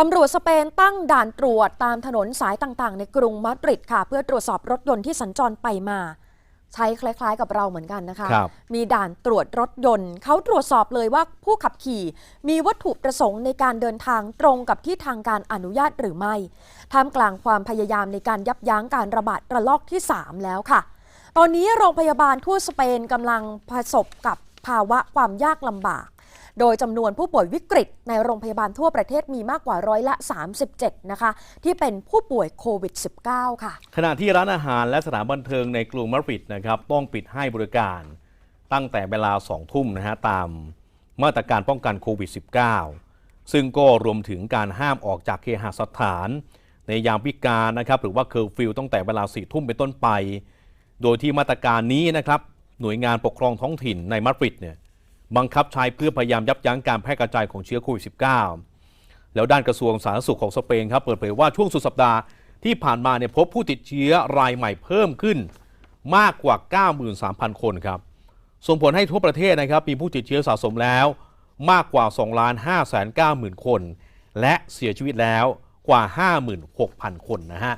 ตำรวจสเปนตั้งด่านตรวจตามถนนสายต่างๆ ในกรุงมาดริดค่ะ เพื่อตรวจสอบรถยนต์ที่สัญจรไปมา ใช้คล้ายๆกับเราเหมือนกันนะคะ ครับ มีด่านตรวจรถยนต์เขาตรวจสอบเลยว่าผู้ขับขี่ มีวัตถุประสงค์ในการเดินทางตรงกับที่ทางการอนุญาตหรือไม่ท่ามกลางความพยายามในการยับยั้งการระบาดระลอกที่ 3 แล้วค่ะ ตอนนี้โรงพยาบาลทั่วสเปนกำลังประสบกับภาวะความยากลำบาก โดยจำนวนผู้ป่วยวิกฤตในโรงพยาบาลทั่วประเทศมีมากกว่าร้อยละ 37 นะคะ ที่เป็นผู้ป่วยโควิด -19 ค่ะ ขณะที่ร้านอาหารและสถานบันเทิงในกรุงมาดริดนะครับต้องปิดให้บริการตั้งแต่เวลา 2 ทุ่มนะฮะตามมาตรการป้องกันโควิด -19 ซึ่งก็รวมถึงการห้ามออกจากเคหสถาน ในยามวิกาลนะครับหรือว่าเคอร์ฟิวตั้งแต่เวลา4ทุ่มเป็นต้นไป โดยที่มาตรการนี้นะครับหน่วยงานปกครองท้องถิ่นในมาดริดเนี่ย บังคับใช้เพื่อพยายามยับยั้งการแพร่กระจายของเชื้อโควิด -19 แล้วด้านกระทรวงสาธารณสุขของสเปนครับเปิดเผยว่าช่วงสุดสัปดาห์ที่ผ่านมาเนี่ยพบผู้ติดเชื้อรายใหม่เพิ่มขึ้นมากกว่า 93,000 คนครับ ส่งผลให้ทั่วประเทศนะครับมีผู้ติดเชื้อสะสมแล้วมากกว่า 2 ล้าน5 9 0 0 0 0คน และเสียชีวิตแล้วกว่า 56,000 คนนะฮะ